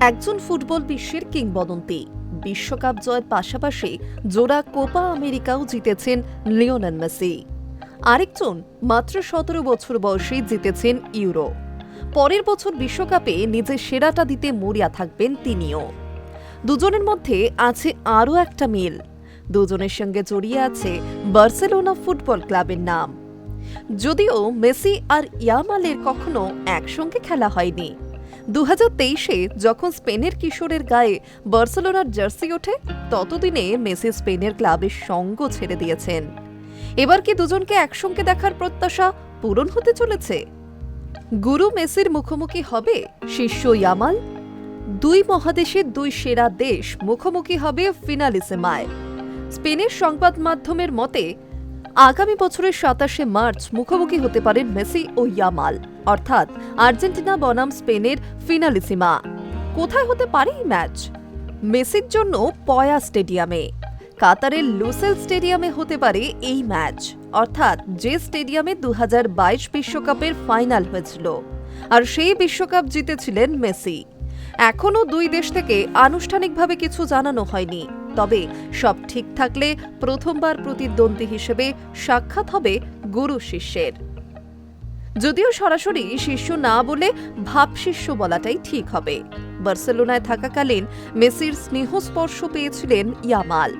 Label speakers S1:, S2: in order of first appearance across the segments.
S1: একজন ফুটবল বিশ্বের কিংবদন্তি। বিশ্বকাপ জয়ের পাশাপাশি জোড়া কোপা আমেরিকাও জিতেছেন লিওনেল মেসি। আরেকজন মাত্র সতেরো বছর বয়সে জিতেছেন ইউরো। পরের বছর বিশ্বকাপে নিজের সেরাটা দিতে মরিয়া থাকবেন তিনিও। দুজনের মধ্যে আছে আরও একটা মিল। দুজনের সঙ্গে জড়িয়ে আছে বার্সেলোনা ফুটবল ক্লাবের নাম। যদিও মেসি আর ইয়ামালের কখনো একসঙ্গে খেলা হয়নি। দু তেইশে যখন স্পেনের কিশোরের গায়ে বার্সেলোনার জার্সি ওঠে, ততদিনে মেসি স্পেনের ক্লাবের সঙ্গ ছেড়ে দিয়েছেন। এবার কি দুজনকে একসঙ্গে দেখার প্রত্যাশা পূরণ হতে চলেছে? গুরু মেসির মুখোমুখি হবে শিষ্য ইয়ামাল? দুই মহাদেশের দুই সেরা দেশ মুখোমুখি হবে ফিনালিসেমায়। স্পেনের সংবাদ মাধ্যমের মতে, আগামী বছরের সাতাশে মার্চ মুখোমুখি হতে পারেন মেসি ও ইয়ামাল। অর্থাৎ আর্জেন্টিনা বনাম স্পেনের ফিনালিসিমা। কোথায় হতে পারে এই ম্যাচ? মেসির জন্য পয়া স্টেডিয়ামে। কাতারের লুসেল স্টেডিয়ামে হতে পারে এই ম্যাচ। অর্থাৎ যে স্টেডিয়ামে দু বিশ্বকাপের ফাইনাল হয়েছিল, আর সেই বিশ্বকাপ জিতেছিলেন মেসি। এখনও দুই দেশ থেকে আনুষ্ঠানিকভাবে কিছু জানানো হয়নি, তবে সব ঠিক থাকলে প্রথমবার প্রতিদ্বন্দ্বী হিসেবে সাক্ষাৎ হবে গুরু শিষ্যের। যদিও সরাসরি শিষ্য না বলে ভাব শিষ্য বলাটাই ঠিক হবে। বার্সেলোনায় থাকাকালীন মেসির স্নেহস্পর্শ পেয়েছিলেন ইয়ামাল।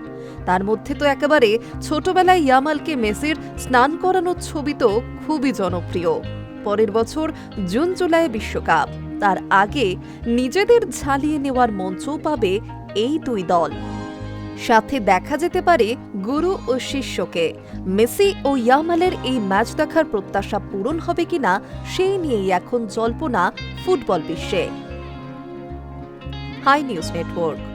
S1: তার মধ্যে তো একেবারে ছোটবেলায় ইয়ামালকে মেসির স্নান করানোর ছবি তো খুবই জনপ্রিয়। পরের বছর জুন জুলাই বিশ্বকাপ। তার আগে নিজেদের ঝালিয়ে নেওয়ার মঞ্চও পাবে এই দুই দল। সাথে দেখা যেতে পারে গুরু ও শিষ্যকে। মেসি ও ইয়ামালের এই ম্যাচ দেখার প্রত্যাশা পূরণ হবে কিনা, সেই নিয়েই এখন জল্পনা ফুটবল বিশ্বে। Hi news network.